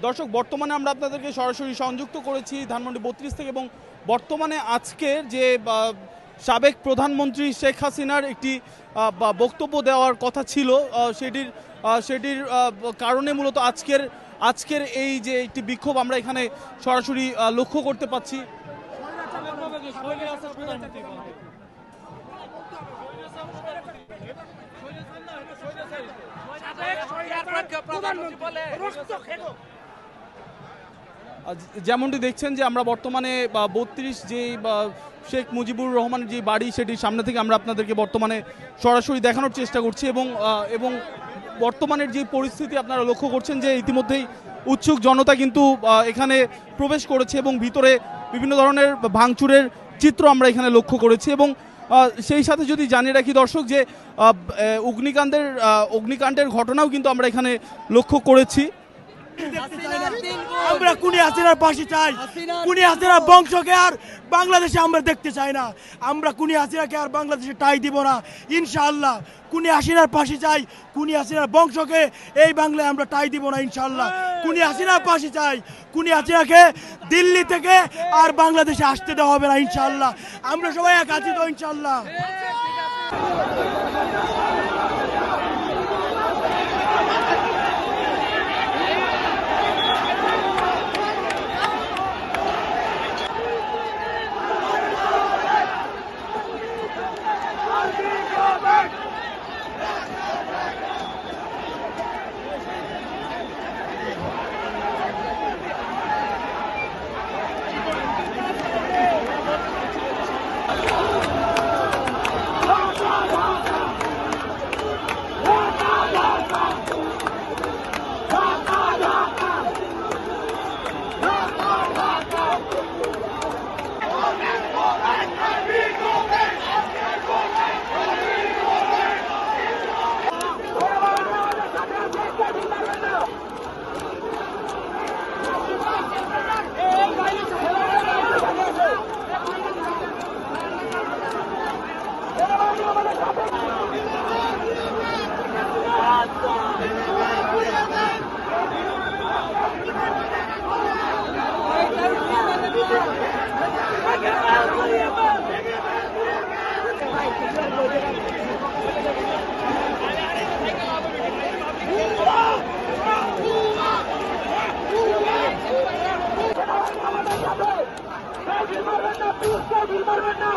দর্শক বর্তমানে আমরা আপনাদেরকে সরাসরি সংযুক্ত করেছি ধানমন্ডি বত্রিশ থেকে এবং বর্তমানে আজকের যে সাবেক প্রধানমন্ত্রী শেখ হাসিনার একটি বা, বক্তব্য দেওয়ার কথা ছিল সেটির সেটির কারণে মূলত আজকের আজকের এই যে একটি বিক্ষোভ আমরা এখানে সরাসরি লক্ষ্য করতে পাচ্ছি। আহ, যেমনটি দেখছেন যে আমরা বর্তমানে বত্রিশ যে শেখ মুজিবুর রহমানের যে বাড়ি সেটির সামনে থেকে আমরা আপনাদেরকে বর্তমানে সরাসরি দেখানোর চেষ্টা করছি এবং এবং বর্তমানের যে পরিস্থিতি আপনারা লক্ষ্য করছেন যে ইতিমধ্যেই উৎসুক জনতা কিন্তু এখানে প্রবেশ করেছে এবং ভিতরে বিভিন্ন ধরনের ভাঙচুরের চিত্র আমরা এখানে লক্ষ্য করেছি এবং সেই সাথে যদি জানিয়ে রাখি দর্শক যে অগ্নিকাণ্ডের অগ্নিকাণ্ডের ঘটনাও কিন্তু আমরা এখানে লক্ষ্য করেছি। আমরা কুনি হাসিনার পাশে চাই। কুনি হাসিনার বংশকে আর বাংলাদেশে আমরা দেখতে চাই না। আমরা কুনি হাসিনাকে আর বাংলাদেশে টাই দিব না। ইনশাআল্লাহ কুনি হাসিনার পাশে চাই কুনি হাসিনার বংশকে এই বাংলায় আমরা টাই দিব না ইনশাআল্লাহ। কুনি হাসিনার পাশে চাই কুনি হাসিনাকে দিল্লি থেকে আর বাংলাদেশে আসতে দেওয়া হবে না ইনশাআল্লাহ। আমরা সবাই এক আছি তো ইনশাআল্লাহ। করবেন না